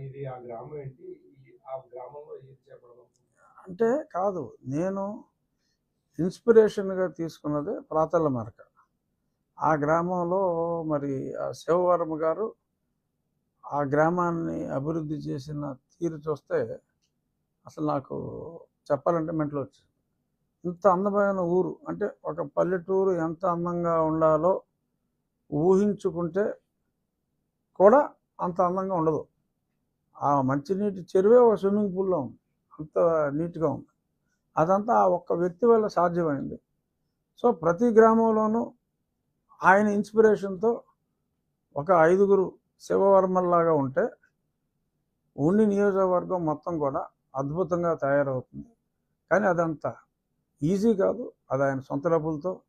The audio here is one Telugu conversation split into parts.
ఇది ఆ గ్రామం ఏంటి? ఆ గ్రామంలో ఏది అంటే కాదు నేను ఇన్స్పిరేషన్గా తీసుకున్నది ప్రాతల మరక. ఆ గ్రామంలో మరి ఆ శివవరమ గారు ఆ గ్రామాన్ని అభివృద్ధి చేసిన తీరు చూస్తే అసలు నాకు చెప్పాలంటే మెంట్లో వచ్చింది. ఇంత అందమైన ఊరు అంటే ఒక పల్లెటూరు ఎంత అందంగా ఉండాలో ఊహించుకుంటే కూడా అంత అందంగా ఉండదు. ఆ మంచినీటి చెరువే ఒక స్విమ్మింగ్ పూల్లో ఉంది. అంత నీట్గా ఉంది. అదంతా ఆ ఒక్క వ్యక్తి వల్ల సాధ్యమైంది. సో ప్రతి గ్రామంలోనూ ఆయన ఇన్స్పిరేషన్తో ఒక ఐదుగురు శివవర్మల్లాగా ఉంటే ఉండి నియోజకవర్గం మొత్తం కూడా అద్భుతంగా తయారవుతుంది. కానీ అదంతా ఈజీ కాదు. అది ఆయన సొంత డబ్బులతో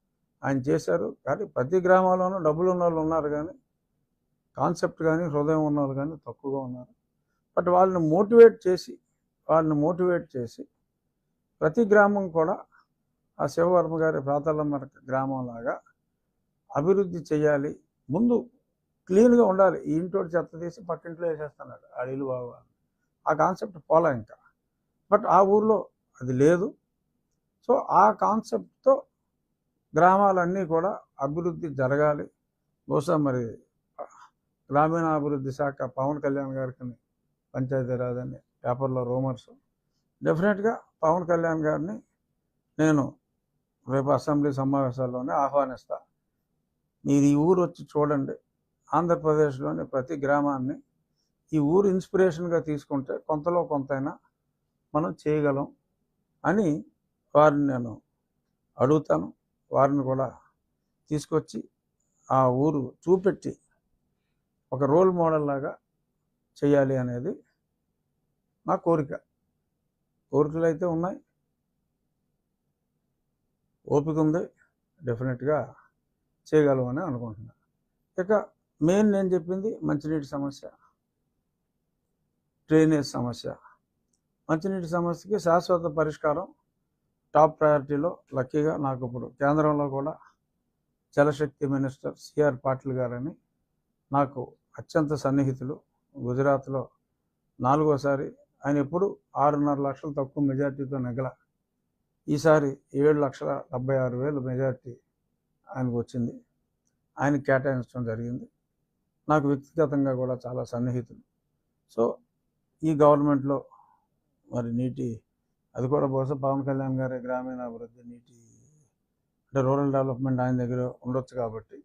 ఆయన చేశారు. కానీ ప్రతి గ్రామంలోనూ డబ్బులు ఉన్న వాళ్ళు ఉన్నారు కానీ కాన్సెప్ట్ కానీ హృదయం ఉన్న వాళ్ళు కానీ తక్కువగా ఉన్నారు. బట్ వాళ్ళని మోటివేట్ చేసి వాళ్ళని మోటివేట్ చేసి ప్రతి గ్రామం కూడా ఆ శివవర్మ గారి ప్రాతలమ్మ గ్రామం లాగా అభివృద్ధి చేయాలి. ముందు క్లీన్గా ఉండాలి. ఈ ఇంటోటి చెత్త తీసి పక్కింట్లో వేసేస్తున్నాడు ఆ ఇల్లు బాగోవాలి ఆ కాన్సెప్ట్ పోలా ఇంకా. బట్ ఆ ఊర్లో అది లేదు. సో ఆ కాన్సెప్ట్తో గ్రామాలన్నీ కూడా అభివృద్ధి జరగాలి. బహుశా మరి గ్రామీణాభివృద్ధి శాఖ పవన్ కళ్యాణ్ గారికి పంచాయతీరాజ్ అని పేపర్లో రూమర్స్. డెఫినెట్గా పవన్ కళ్యాణ్ గారిని నేను రేపు అసెంబ్లీ సమావేశాల్లోనే ఆహ్వానిస్తా. మీరు ఈ ఊరు వచ్చి చూడండి. ఆంధ్రప్రదేశ్లోని ప్రతి గ్రామాన్ని ఈ ఊరు ఇన్స్పిరేషన్గా తీసుకుంటే కొంతలో కొంతైనా మనం చేయగలం అని వారిని నేను అడుగుతాను. వారిని కూడా తీసుకొచ్చి ఆ ఊరు చూపెట్టి ఒక రోల్ మోడల్ లాగా చేయాలి అనేది నా కోరిక. కోరికలు అయితే ఉన్నాయి. ఓపిక ఉంది. డెఫినెట్గా చేయగలమని అనుకుంటున్నాను ఇక మెయిన్ నేను చెప్పింది మంచినీటి సమస్య. డ్రైనేజ్ సమస్య. మంచినీటి సమస్యకి శాశ్వత పరిష్కారం టాప్ ప్రయారిటీలో లక్కీగా నాకు ఇప్పుడు కేంద్రంలో కూడా జలశక్తి మినిస్టర్ సిఆర్ పాటిల్ గారని నాకు అత్యంత సన్నిహితులు గుజరాత్లో నాలుగోసారి. ఆయన ఎప్పుడు ఆరున్నర లక్షలు తక్కువ మెజార్టీతో నెగల ఈసారి ఏడు లక్షల డెబ్బై ఆరు వేలు మెజార్టీ ఆయనకు వచ్చింది. ఆయన కేటాయించడం జరిగింది. నాకు వ్యక్తిగతంగా కూడా చాలా సన్నిహితులు. సో ఈ గవర్నమెంట్లో మరి నీటి అది కూడా బహుశా పవన్ కళ్యాణ్ గారి గ్రామీణాభివృద్ధి నీటి అంటే రూరల్ డెవలప్మెంట్ ఆయన దగ్గర ఉండొచ్చు కాబట్టి.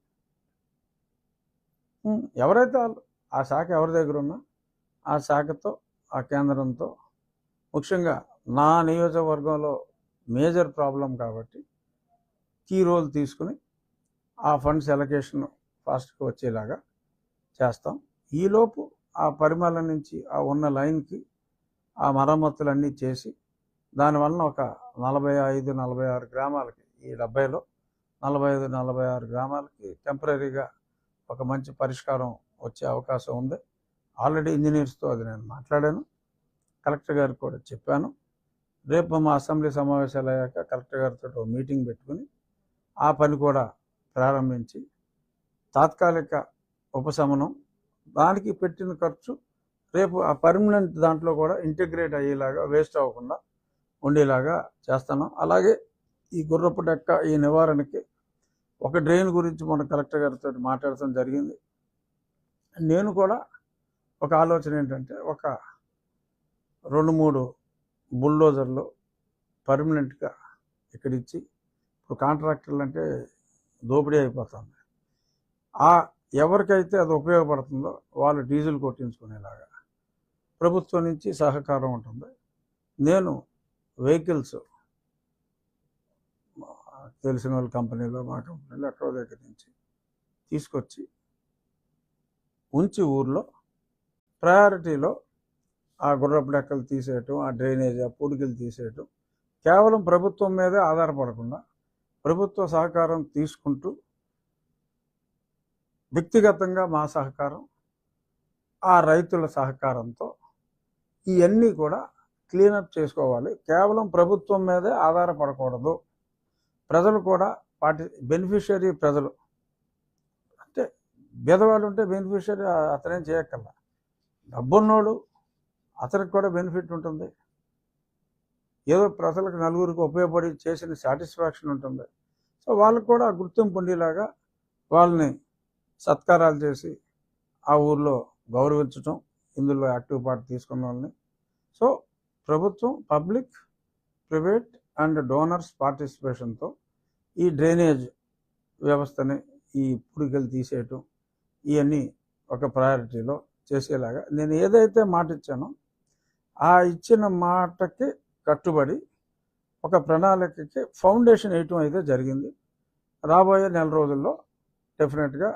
ఎవరైతే వాళ్ళు ఆ శాఖ ఎవరి దగ్గర ఉన్నా ఆ శాఖతో ఆ కేంద్రంతో ముఖ్యంగా నా నియోజకవర్గంలో మేజర్ ప్రాబ్లం కాబట్టి కీ రోల్ తీసుకుని ఆ ఫండ్స్ ఎలకేషన్ ఫాస్ట్గా వచ్చేలాగా చేస్తాం. ఈలోపు ఆ పరిమళ నుంచి ఆ ఉన్న లైన్కి ఆ మరమ్మతులన్నీ చేసి దానివలన ఒక నలభై ఐదు నలభై ఆరు గ్రామాలకి ఈ డెబ్బైలో నలభై ఐదు నలభై ఆరు గ్రామాలకి టెంపరీగా ఒక మంచి పరిష్కారం వచ్చే అవకాశం ఉంది. ఆల్రెడీ ఇంజనీర్స్తో అది నేను మాట్లాడాను. కలెక్టర్ గారికి కూడా చెప్పాను. రేపు మా అసెంబ్లీ సమావేశాలు అయ్యాక కలెక్టర్ గారితో ఒక మీటింగ్ పెట్టుకుని ఆ పని కూడా ప్రారంభించి తాత్కాలిక ఉపశమనం దానికి పెట్టిన ఖర్చు రేపు ఆ పర్మనెంట్ దాంట్లో కూడా ఇంటిగ్రేట్ అయ్యేలాగా వేస్ట్ అవ్వకుండా ఉండేలాగా చేస్తాను అలాగే ఈ గుర్రపు డెక్క ఈ నివారణకి ఒక డ్రైన్ గురించి మన కలెక్టర్ గారితో మాట్లాడటం జరిగింది. నేను కూడా ఒక ఆలోచన ఏంటంటే ఒక రెండు మూడు బుల్డోజర్లు పర్మనెంట్గా ఇక్కడ ఇచ్చి ఇప్పుడు కాంట్రాక్టర్లు అంటే దోపిడీ అయిపోతుంది. ఆ ఎవరికైతే అది ఉపయోగపడుతుందో వాళ్ళు డీజిల్ కొట్టించుకునేలాగా ప్రభుత్వం నుంచి సహకారం ఉంటుంది. నేను వెహికల్స్ తెలిసిన వాళ్ళ కంపెనీలో మా కంపెనీలో ఎక్కడో దగ్గర నుంచి తీసుకొచ్చి ఉంచి ఊర్లో ప్రయారిటీలో ఆ గుర్రపు డెక్కలు తీసేయటం ఆ డ్రైనేజ్ ఆ పూడికలు తీసేయటం కేవలం ప్రభుత్వం మీదే ఆధారపడకుండా ప్రభుత్వ సహకారం తీసుకుంటూ వ్యక్తిగతంగా మా సహకారం ఆ రైతుల సహకారంతో ఇవన్నీ కూడా క్లీనప్ చేసుకోవాలి. కేవలం ప్రభుత్వం మీదే ఆధారపడకూడదు. ప్రజలు కూడా పాటి బెనిఫిషియరీ ప్రజలు బీదవాళ్ళు ఉంటే బెనిఫిషియరీ అతనేం చేయక్కర్లా. డబ్బున్నోడు అతనికి కూడా బెనిఫిట్ ఉంటుంది. ఏదో ప్రజలకు నలుగురికి ఉపయోగపడి చేసిన సాటిస్ఫాక్షన్ ఉంటుంది. సో వాళ్ళకు కూడా గుర్తింపు ఉండేలాగా వాళ్ళని సత్కారాలు చేసి ఆ ఊర్లో గౌరవించటం ఇందులో యాక్టివ్ పార్ట్ తీసుకున్న వాళ్ళని. సో ప్రభుత్వం పబ్లిక్ ప్రైవేట్ అండ్ డోనర్స్ పార్టిసిపేషన్తో ఈ డ్రైనేజ్ వ్యవస్థని ఈ పుడికలు తీసేయటం ఇవన్నీ ఒక ప్రయారిటీలో చేసేలాగా నేను ఏదైతే మాట ఇచ్చానో ఆ ఇచ్చిన మాటకి కట్టుబడి ఒక ప్రణాళికకి ఫౌండేషన్ వేయటం అయితే జరిగింది. రాబోయే నెల రోజుల్లో డెఫినెట్గా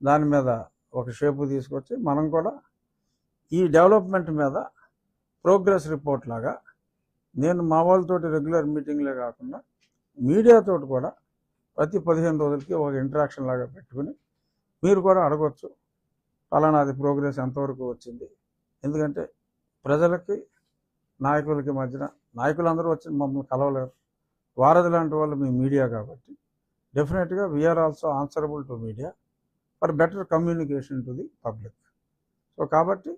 దాని మీద ఒక షేపు తీసుకొచ్చి మనం కూడా ఈ డెవలప్మెంట్ మీద ప్రోగ్రెస్ రిపోర్ట్ లాగా నేను మా వాళ్ళతోటి రెగ్యులర్ మీటింగ్లే కాకుండా మీడియాతో కూడా ప్రతి పదిహేను రోజులకి ఒక ఇంటరాక్షన్ లాగా పెట్టుకుని మీరు కూడా అడగవచ్చు ఫలానాది ప్రోగ్రెస్ ఎంతవరకు వచ్చింది. ఎందుకంటే ప్రజలకి నాయకులకి మధ్యన నాయకులందరూ వచ్చి మమ్మల్ని కలవలేరు. వారధి లాంటి వాళ్ళు మీ మీడియా కాబట్టి. డెఫినెట్గా we are also answerable to media for better communication to the public so కాబట్టి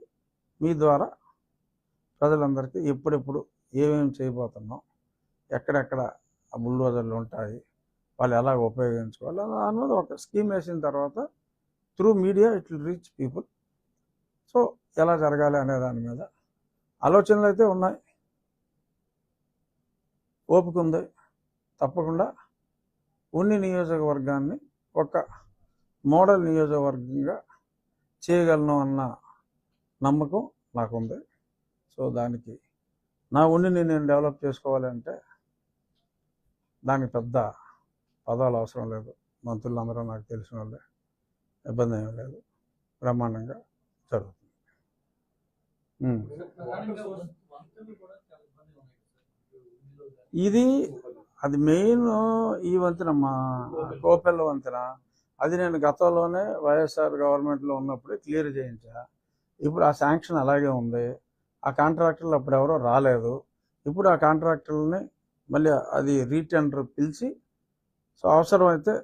మీ ద్వారా ప్రజలందరికీ ఎప్పుడెప్పుడు ఏమేమి చేయబోతున్నాం ఎక్కడెక్కడ ఆ బుల్డోజర్లు ఉంటాయి వాళ్ళు ఎలా ఉపయోగించుకోవాలి అన్నది ఒక స్కీమ్ వేసిన తర్వాత through media it will reach people so ఎలా జరగాలి అనే దాని మీద ఆలోచనలు అయితే ఉన్నాయి. ఓపిక ఉంది. తప్పకుండా ఉన్ని నియోజకవర్గాన్ని ఒక మోడల్ నియోజకవర్గంగా చేయగలను అన్న నమ్మకం నాకుంది. సో దానికి నా ఉండిని నేను డెవలప్ చేసుకోవాలంటే దానికి పెద్ద పదాలు అవసరం లేదు. మంత్రులందరూ నాకు తెలిసిన వాళ్ళే. ఇబ్బంది ఏమీ లేదు. బ్రహ్మాండంగా జరుగుతుంది. ఇది అది మెయిన్ ఈ వంతెన మా కోపెల్ల వంతెన. అది నేను గతంలోనే వైఎస్ఆర్ గవర్నమెంట్లో ఉన్నప్పుడే క్లియర్ చేయించా. ఇప్పుడు ఆ శాంక్షన్ అలాగే ఉంది. ఆ కాంట్రాక్టర్లు అప్పుడు ఎవరో రాలేదు. ఇప్పుడు ఆ కాంట్రాక్టర్లని మళ్ళీ అది రీటెండర్ పిలిచి సో అవసరమైతే